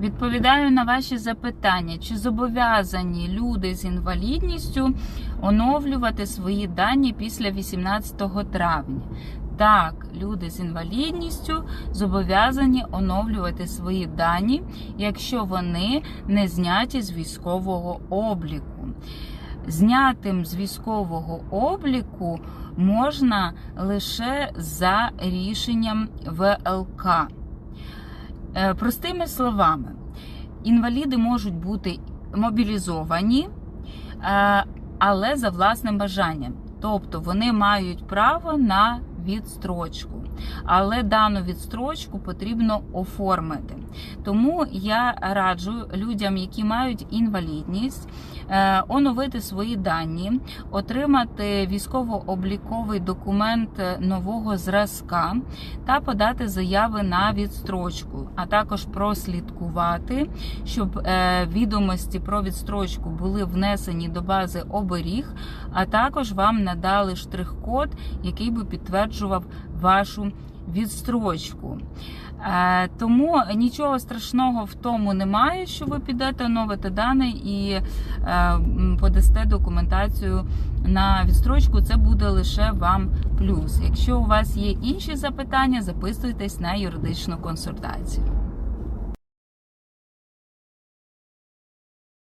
Відповідаю на ваші запитання, чи зобов'язані люди з інвалідністю оновлювати свої дані після 18 травня. Так, люди з інвалідністю зобов'язані оновлювати свої дані, якщо вони не зняті з військового обліку. Знятим з військового обліку можна лише за рішенням ВЛК. Е, Простими словами, інваліди можуть бути мобілізовані, е, але за власним бажанням. Тобто вони мають право на відстрочку, але дану відстрочку потрібно оформити. Тому я раджу людям, які мають інвалідність, е, оновити свої дані, отримати військово-обліковий документ нового зразка та подати заяви на відстрочку, а також прослідкувати, щоб е, відомості про відстрочку були внесені до бази оберіг, а також вам надали штрих-код, який би підтверджував вашу відстрочку. Е, Тому нічого страшного в тому немає, що ви підете оновити дані і е, подасте документацію на відстрочку. Це буде лише вам плюс. Якщо у вас є інші запитання, записуйтесь на юридичну консультацію.